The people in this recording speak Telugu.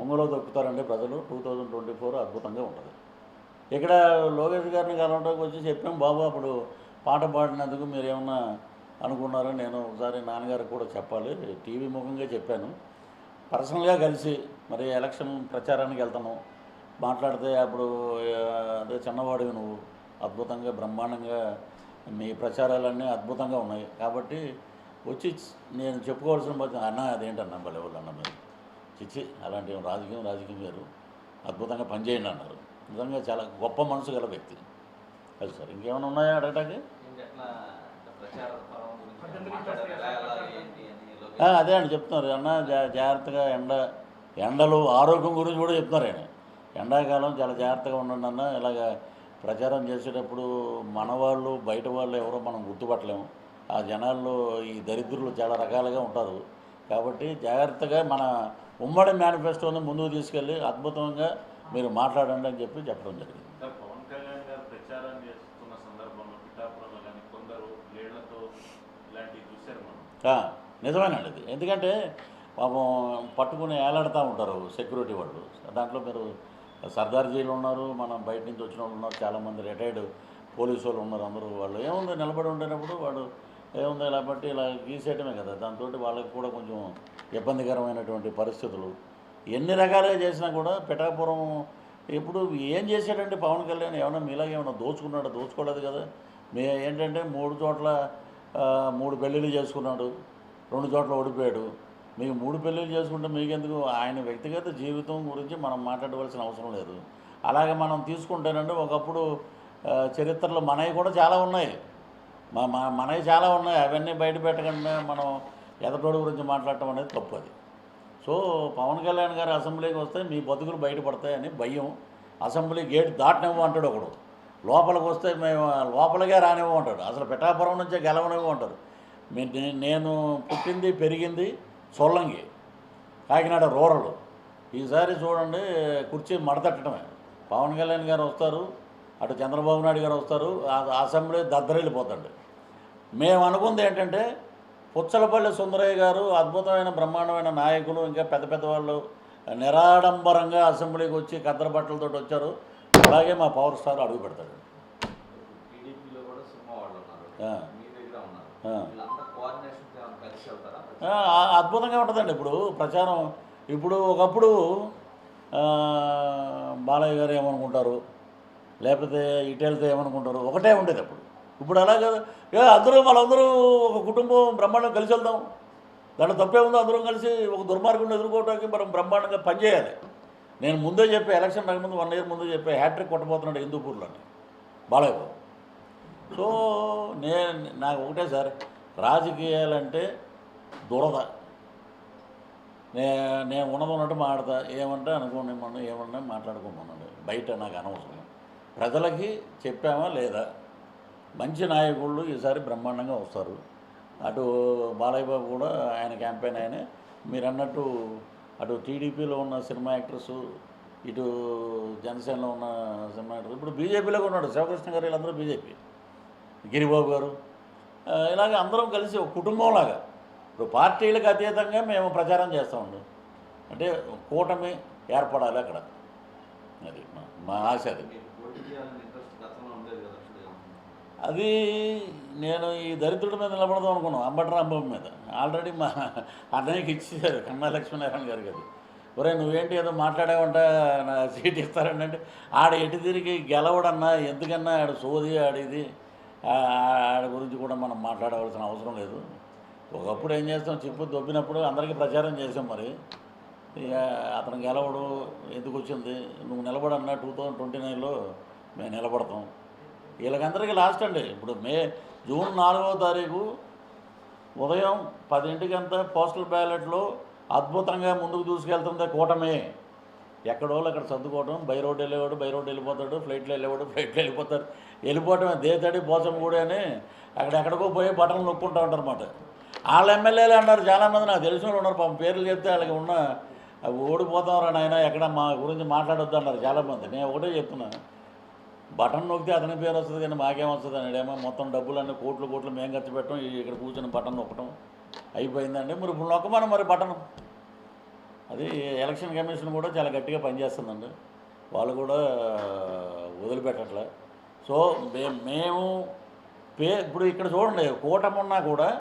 ఒంగోలో దొక్కుతారండి ప్రజలు. టూ థౌజండ్ ట్వంటీ ఫోర్ అద్భుతంగా ఉంటుంది. ఇక్కడ లోకేష్ గారిని కలవడానికి వచ్చి చెప్పాం బాబు అప్పుడు పాట పాడినందుకు మీరు ఏమన్నా అనుకున్నారో? నేను ఒకసారి నాన్నగారికి కూడా చెప్పాలి. టీవీ ముఖంగా చెప్పాను. పర్సనల్గా కలిసి మరి ఎలక్షన్ ప్రచారానికి వెళ్తాము. మాట్లాడితే అప్పుడు అదే చిన్నవాడివి నువ్వు. అద్భుతంగా బ్రహ్మాండంగా మీ ప్రచారాలన్నీ అద్భుతంగా ఉన్నాయి. కాబట్టి వచ్చి నేను చెప్పుకోవాల్సిన అన్న అదేంటన్నా భలే అన్న మీరు. చిచ్చి అలాంటి రాజకీయం రాజకీయం వేరు. అద్భుతంగా పనిచేయండి అన్నారు. నిజంగా చాలా గొప్ప మనసు గల వ్యక్తి. అది సార్. ఇంకేమైనా ఉన్నాయా అడగటానికి? అదే అండి చెప్తున్నారు. జా- జాగ్రత్తగా ఎండ ఎండలు ఆరోగ్యం గురించి కూడా చెప్తున్నారు ఆయన. ఎండాకాలం చాలా జాగ్రత్తగా ఉండండి అన్న. ఇలాగ ప్రచారం చేసేటప్పుడు మన వాళ్ళు బయట వాళ్ళు ఎవరో మనం గుర్తుపట్టలేము. ఆ జనాల్లో ఈ దరిద్రులు చాలా రకాలుగా ఉంటారు. కాబట్టి జాగ్రత్తగా మన ఉమ్మడి మేనిఫెస్టోని ముందుకు తీసుకెళ్ళి అద్భుతంగా మీరు మాట్లాడండి అని చెప్పి చెప్పడం జరిగింది. సార్ పవన్ కళ్యాణ్ గారు ప్రచారం చేస్తున్న సందర్భంలో పిఠాపురంలో కానీ కొందరు లేళ్ళతో ఇలాంటివి చూశారు మనం. ఆ, నిజమేనండి ఇది. ఎందుకంటే పాపం పట్టుకుని ఏలాడుతూ ఉంటారు సెక్యూరిటీ వాళ్ళు. దాంట్లో మీరు సర్దార్జీలు ఉన్నారు మనం బయట నుంచి వచ్చిన వాళ్ళు ఉన్నారు చాలామంది రిటైర్డ్ పోలీసు వాళ్ళు ఉన్నారు అందరూ వాళ్ళు ఏముంది నిలబడి ఉండేటప్పుడు వాడు ఏముంది ఇలా బట్టి ఇలా గీసేయటమే కదా. దాంతో వాళ్ళకి కూడా కొంచెం ఇబ్బందికరమైనటువంటి పరిస్థితులు. ఎన్ని రకాలుగా చేసినా కూడా పిఠాపురం ఇప్పుడు ఏం చేశాడంటే పవన్ కళ్యాణ్? ఏమైనా మీలాగా ఏమైనా దోచుకున్నాడు? దోచుకోలేదు కదా. మీ ఏంటంటే మూడు చోట్ల మూడు పెళ్ళిళ్ళు చేసుకున్నాడు రెండు చోట్ల ఓడిపోయాడు. మీకు మూడు పెళ్ళిళ్ళు చేసుకుంటే మీకెందుకు? ఆయన వ్యక్తిగత జీవితం గురించి మనం మాట్లాడవలసిన అవసరం లేదు. అలాగే మనం తీసుకుంటేనంటే ఒకప్పుడు చరిత్రలో మనవి కూడా చాలా ఉన్నాయి. మా మన మనవి చాలా ఉన్నాయి. అవన్నీ బయట పెట్టకుండా మనం ఎదటోడు గురించి మాట్లాడటం అనేది తప్పు అది. సో పవన్ కళ్యాణ్ గారు అసెంబ్లీకి వస్తే మీ బతుకులు బయటపడతాయని భయం. అసెంబ్లీ గేట్ దాటనివ్వు అంటాడు ఒకడు. లోపలికి వస్తే మేము లోపలికే రానివ్వు అంటాడు. అసలు పిఠాపురం నుంచే గెలవనివ్వు అంటారు మీ- నే- నేను పుట్టింది పెరిగింది సొల్లంగి కాకినాడ రూరల్. ఈసారి చూడండి కుర్చీ మడతట్టడమే. పవన్ కళ్యాణ్ గారు వస్తారు. అటు చంద్రబాబు నాయుడు గారు వస్తారు అసెంబ్లీ దద్దరిల్లిపోతండి మేము అనుకుంది ఏంటంటే పుచ్చలపల్లి సుందరయ్య గారు అద్భుతమైన బ్రహ్మాండమైన నాయకులు ఇంకా పెద్ద పెద్ద వాళ్ళు నిరాడంబరంగా అసెంబ్లీకి వచ్చి కద్దర బట్టలతో వచ్చారు. అలాగే మా పవర్ స్టార్ అడుగు పెడతాడు. అద్భుతంగా ఉంటుందండి ఇప్పుడు ప్రచారం. ఇప్పుడు ఒకప్పుడు బాలయ్య గారు ఏమనుకుంటారు? లేకపోతే ఇటు వెళ్తే ఏమనుకుంటారు? ఒకటే ఉండేది అప్పుడు. ఇప్పుడు అలా కాదు ఏ అందరూ వాళ్ళందరూ ఒక కుటుంబం బ్రహ్మాండం కలిసి వెళ్దాం. దాంట్లో తప్పే ఉందో అందరం కలిసి ఒక దుర్మార్గుని ఎదుర్కోవడానికి మనం బ్రహ్మాండంగా పనిచేయాలి. నేను ముందే చెప్పే ఎలక్షన్ రాకముందు వన్ ఇయర్ ముందే చెప్పే హ్యాట్రిక్ కొట్టబోతున్నాడు హిందూపూర్లోని బాలయ్య బాబు సో నేను నాకు ఒకటే సార్ రాజకీయాలంటే దురద. నే నేను ఉన్నదన్నట్టు మాట్లాడతా. ఏమంటే అనుకోండి మనం ఏమన్నా మాట్లాడుకోమన్నాడు బయట నాకు అనవసరం. ప్రజలకి చెప్పామా లేదా? మంచి నాయకుళ్ళు ఈసారి బ్రహ్మాండంగా వస్తారు. అటు బాలయ్య బాబు కూడా ఆయన క్యాంపెయిన్ ఆయనే. మీరు అన్నట్టు అటు టీడీపీలో ఉన్న సినిమా యాక్టర్స్ ఇటు జనసేనలో ఉన్న సినిమా యాక్టర్స్ ఇప్పుడు బీజేపీలో ఉన్నాడు. శివకృష్ణ గారు వీళ్ళందరూ బీజేపీ. గిరిబాబు గారు. ఇలాగ అందరం కలిసి ఒక కుటుంబంలాగా ఇప్పుడు పార్టీలకు అతీతంగా మేము ప్రచారం చేస్తామండి అంటే కూటమి ఏర్పడాలి అక్కడ. అది మా- మా ఆశ అది. అది నేను ఈ దరిద్రుడి మీద నిలబడదాం అనుకున్నాను అంబటి రాంబాబు మీద. ఆల్రెడీ మా అన్నయ్యకి ఇచ్చేసారు కన్నా లక్ష్మీనారాయణ గారికి అది ఒరే నువ్వేంటి ఏదో మాట్లాడావంట నా సీట్ ఇస్తారండి అంటే ఆడ ఎటు తిరిగి గెలవడన్నా ఎందుకన్నా ఆడ సోది ఆడిది ఆడ గురించి కూడా మనం మాట్లాడవలసిన అవసరం లేదు. ఒకప్పుడు ఏం చేస్తాం చెప్పు దొబ్బినప్పుడు అందరికీ ప్రచారం చేసాం మరి. ఇక అతను గెలవడు ఎందుకు వచ్చింది నువ్వు నిలబడన్నా టూ థౌజండ్ ట్వంటీ నైన్లో మేము నిలబడతాం. వీళ్ళకందరికీ లాస్ట్ అండి. ఇప్పుడు మే జూన్ నాలుగవ తారీఖు ఉదయం పదింటికంతా పోస్టల్ బ్యాలెట్లో అద్భుతంగా ముందుకు దూసుకెళ్తుంది కూటమే. ఎక్కడోళ్ళు అక్కడ సర్దుకోవటం బై రోడ్ వెళ్ళేవాడు బై రోడ్ వెళ్ళిపోతాడు ఫ్లైట్లో వెళ్ళేవాడు ఫ్లైట్లో వెళ్ళిపోతారు వెళ్ళిపోవటమే దేతడి పోసం కూడా అని అక్కడ ఎక్కడికో పోయి బటన్లు నొక్కుంటూ ఉంటారు అన్నమాట. వాళ్ళ ఎమ్మెల్యేలు అన్నారు చాలామంది నాకు తెలిసిన వాళ్ళు ఉన్నారు పాపం పేర్లు చెప్తే వాళ్ళకి ఉన్న ఓడిపోతాం రా నాయన ఎక్కడ మా గురించి మాట్లాడొద్దు అన్నారు చాలామంది. నేను ఒకటే చెప్తున్నాను బటన్ నొక్కితే అతని పేరు వస్తుంది కానీ మాకేం వస్తుంది అన్నాడేమో మొత్తం డబ్బులన్నీ కోట్లు కోట్లు మేము ఖర్చు పెట్టడం ఇక్కడ కూర్చొని బటన్ నొక్కడం అయిపోయిందండి. మరి ఇప్పుడు నొక్కమని మరి బటన్. అది ఎలక్షన్ కమిషన్ కూడా చాలా గట్టిగా పనిచేస్తుందండి. వాళ్ళు కూడా వదిలిపెట్టట్లే. సో మేము పే ఇప్పుడు ఇక్కడ చూడండి కూటమి ఉన్నా కూడా